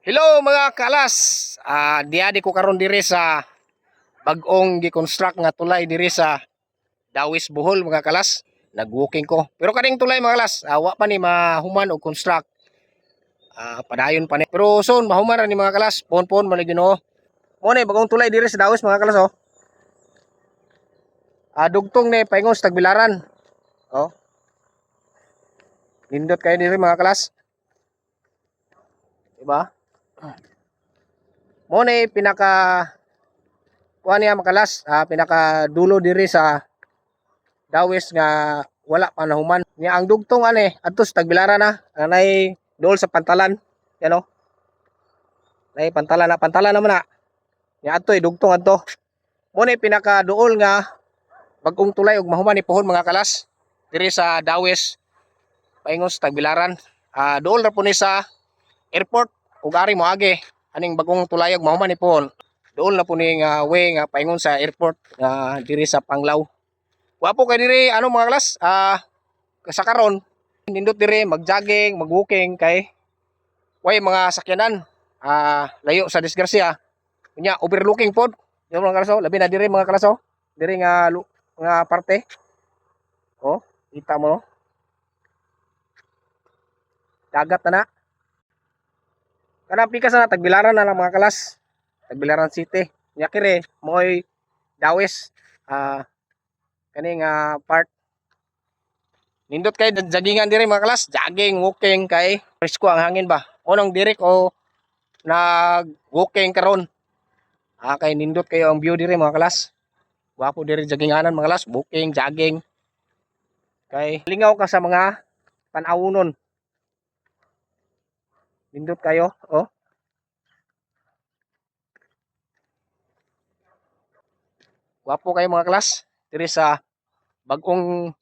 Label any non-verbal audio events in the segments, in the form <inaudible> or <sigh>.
Hello mga kalas. Ah, diadi ko karon diri sa bag-ong gi-construct nga tulay diri sa Dawis Bohol mga kalas. Nag-walking ko. Pero kaning tulay mga kalas, ah, wa pa ni mahuman og construct. Ah, padayon pa ni. Pero soon mahuman ra ni mga kalas. Pon-pon man Ginoo. Mo ni bagong tulay diri sa Dawis mga kalas oh. Ah, dugtong ni paingon sa Tagbilaran. Oh. Nindot kayo diri mga kalas. Diba? Mo ni pinaka kuha niya makalas, ah, pinaka dulo diri sa Dawis nga wala pa nahuman. Nya ang dugtong ani adto sa Tagbilaran na, anay dool sa pantalan, yan o. Nay pantalan na pantalan naman na. Nya adto eh, dugtong adto. Mo ni pinaka duol nga bagong tulay ug mahuman ni pohon mga kalas diri sa Dawis paingon sa Tagbilaran. Ah, dool ra po ni sa airport ug ari mo agi aning bagong tulayog mahuman ni pohon. Dool na po ni nga way nga paingon sa airport nga diri sa Panglao. Wapo kay diri ano mga klas ah sa karon nindot diri mag-jogging, mag-walking kay way mga sakyanan ah layo sa disgrasya. Nya overlooking pod. Yung mga kalaso, labi na diri mga kalaso. Diri nga nga parte. Oh, kita mo no? Dagat na na. Kanang pikas na tagbilaran na lang mga kalas. Tagbilaran City. Nya kire moy Dawes ah kani nga part Nindot kay jaggingan diri mga kalas, jogging, walking kay presko ang hangin ba. Unang diri ko nag walking karon. Ah kay nindot kayo ang view diri mga kalas. Wapo diri jagginganan mga kalas, walking, jogging. Kay lingaw ka sa mga tan-awunon. Nindot kayo, oh. Wapo kayo mga klas diri sa bagong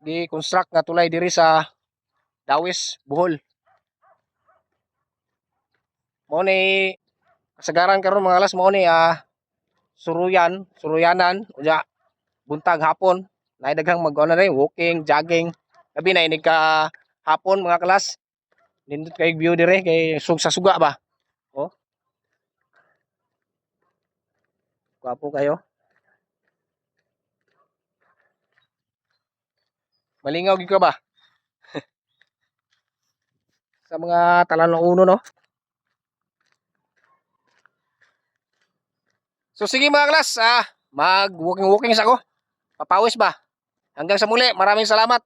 gi-construct nga tulay diri sa Dawis, Bohol. Mo ni kasagaran karon mga klas mo ni ah suruyan, suruyanan unya buntag hapon nay daghang mag ano na walking, jogging. Labi na inig ka hapon mga klas. Nindot kay view dire kay sug sa suga ba. Oh. Gwapo kayo. Malingaw gid ka ba? <laughs> sa mga talan ng uno no. So sige mga klas, ah, mag walking walking sa ako. Papawis ba? Hanggang sa muli, maraming salamat.